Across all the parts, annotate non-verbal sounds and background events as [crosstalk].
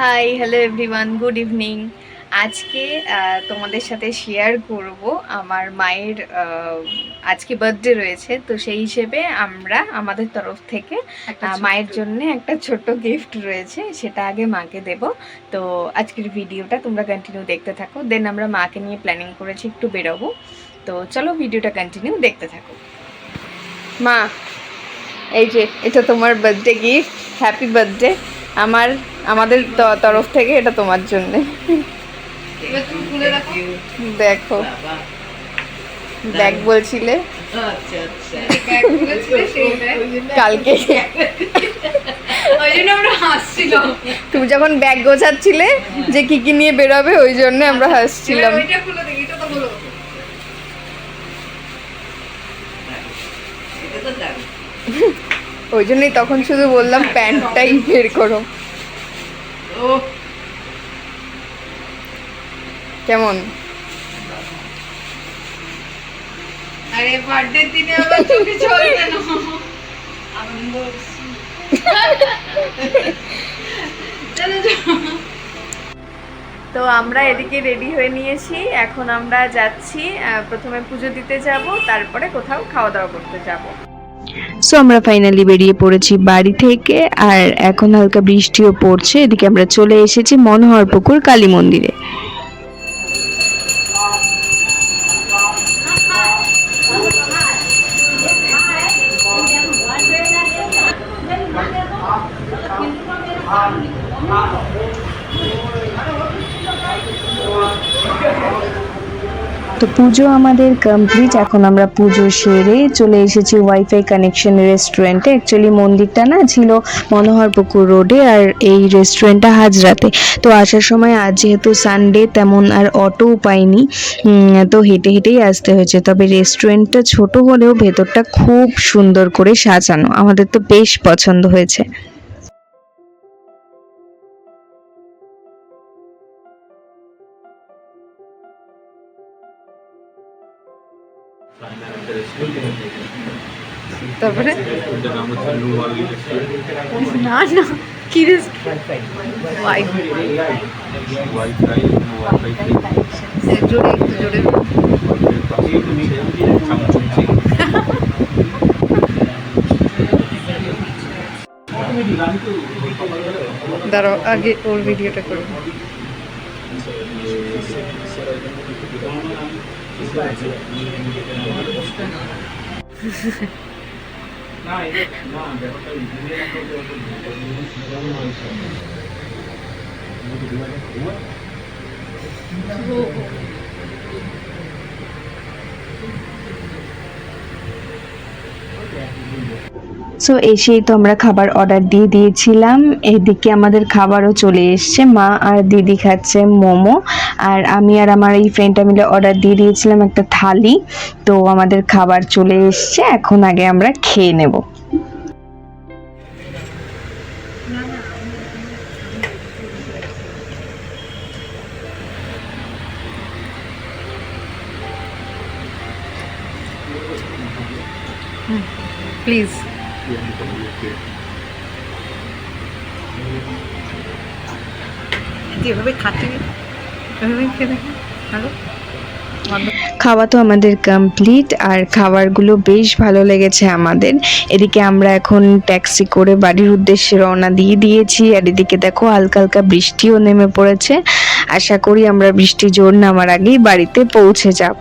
Hi hello everyone good evening আজকে তোমাদের সাথে শেয়ার করব আমার মায়ের আজকে বার্থডে রয়েছে তো সেই হিসেবে আমরা আমাদের তরফ থেকে মায়ের জন্য একটা ছোট্ট গিফট রয়েছে সেটা আগে মাকে দেব। তো আজকের ভিডিওটা তোমরা কন্টিনিউ দেখতে থাকো দেন আমরা মাকে নিয়ে প্ল্যানিং করেছি একটু বেরোবো। তো চলো ভিডিওটা কন্টিনিউ দেখতে থাকো। মা এই যে এটা তোমার বার্থডে গিফট হ্যাপি বার্থডে আমার আমাদের তরফ থেকে এটা তোমার জন্য। দেখো। দেখো। ব্যাগ বলছিলে। আচ্ছা আচ্ছা কালকে হাসছিলাম। তুমি যখন ব্যাগ গোছাচ্ছিলে যে কি কি নিয়ে বেরোবে ওই জন্য আমরা হাসছিলাম। তো দারুণ ওই জন্যই তখন শুধু বললাম প্যান্টটাই বের করো। ও কেমন? আরে বার্থডে দিনে আবার চোখে চলবে না আনন্দ তো। আমরা এদিকে রেডি হয়ে নিয়েছি। এখন আমরা যাচ্ছি প্রথমে পুজো দিতে যাব তারপরে কোথাও খাওয়া দাওয়া করতে যাব। সো আমরা ফাইনালি বেরিয়ে পড়েছি বাড়ি থেকে, আর এখন হালকা বৃষ্টিও পড়ছে, এদিকে আমরা চলে এসেছি মনোহর পুকুর কালী মন্দিরে। তো পুজো আমাদের কমপ্লিট এখন আমরা পুজো সেরে চলে এসেছি ওয়াইফাই কানেকশন রেস্টুরেন্টে অ্যাকচুয়ালি মন্দিরটা না ছিল মনোহর পুকুর রোডে আর এই রেস্টুরেন্টটা হাজরাতে। তো আসার সময় আজ যেহেতু সানডে তেমন আর অটোও পাইনি তো হেঁটে হেঁটেই আসতে হয়েছে। তবে রেস্টুরেন্টটা ছোট হলেও ভেতরটা খুব সুন্দর করে সাজানো। আমাদের তো বেশ পছন্দ হয়েছে। তারপরে? না না কি জোরে একটু জোরে। দাঁড়াও আগে ওর ভিডিওটা করব すごい。সো এসেই তো আমরা খাবার অর্ডার দিয়ে দিয়েছিলাম। এদিকে আমাদের খাবারও চলে এসছে। মা আর দিদি খাচ্ছে মোমো। আর আমি আর আমার এই ফ্রেন্ডটা মিলে অর্ডার দিয়ে দিয়েছিলাম একটা থালি। তো আমাদের খাবার চলে এসছে। এখন আগে আমরা খেয়ে নেব। প্লিজ। খাওয়া তো আমাদের কমপ্লিট আর খাবারগুলো বেশ ভালো লেগেছে আমাদের। এদিকে আমরা এখন ট্যাক্সি করে বাড়ির উদ্দেশ্যে রওনা দিয়ে দিয়েছি, আর এদিকে দেখো হালকা হালকা বৃষ্টিও নেমে পড়েছে। আশা করি আমরা বৃষ্টি জোর নামার আগেই বাড়িতে পৌঁছে যাব।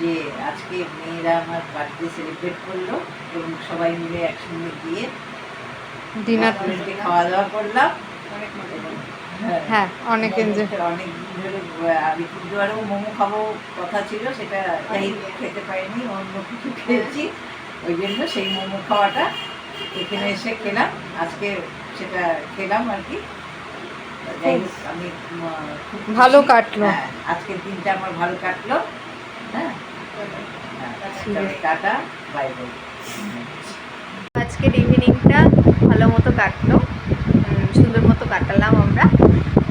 যে আজকে মেয়েরা আমার বার্থডে সেলিব্রেট করল এবং সবাই মিলে একসঙ্গে গিয়ে ডিনার খাওয়া দাওয়া করলাম। হ্যাঁ, হ্যাঁ অনেক এনজয় অনেক দিন ধরে মোমো খাব কথা ছিল সেটা যাই খেতে পারিনি অন্য কিছু [laughs] খেয়েছি। ওই জন্য সেই মোমো খাওয়াটা এখানে এসে খেলাম। আজকে সেটা খেলাম আর কি। যাই হোক আমি খুব ভালো কাটলো। হ্যাঁ, আজকের দিনটা আমার ভালো কাটলো। হ্যাঁ, আজকের ইভিনিংটা ভালো মতো কাটলো সুন্দর মতো কাটালাম আমরা।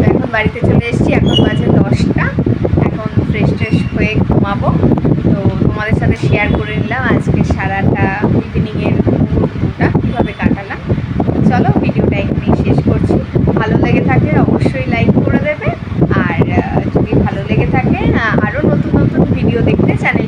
এখন বাড়িতে চলে এসেছি, এখন বাজে দশটা। এখন ফ্রেশ ট্রেশ হয়ে ঘুমাবো। তো তোমাদের সাথে শেয়ার করে নিলাম আজকে সারাটা ইভিনিংয়ের মুহূর্তটা, কীভাবে কাটালাম। চলো, ভিডিওটা এখানেই শেষ করছি। ভালো লেগে থাকে অবশ্যই লাইক করে দেবে। আর যদি ভালো লেগে থাকে আরও নতুন নতুন ভিডিও দেখতে চ্যানেল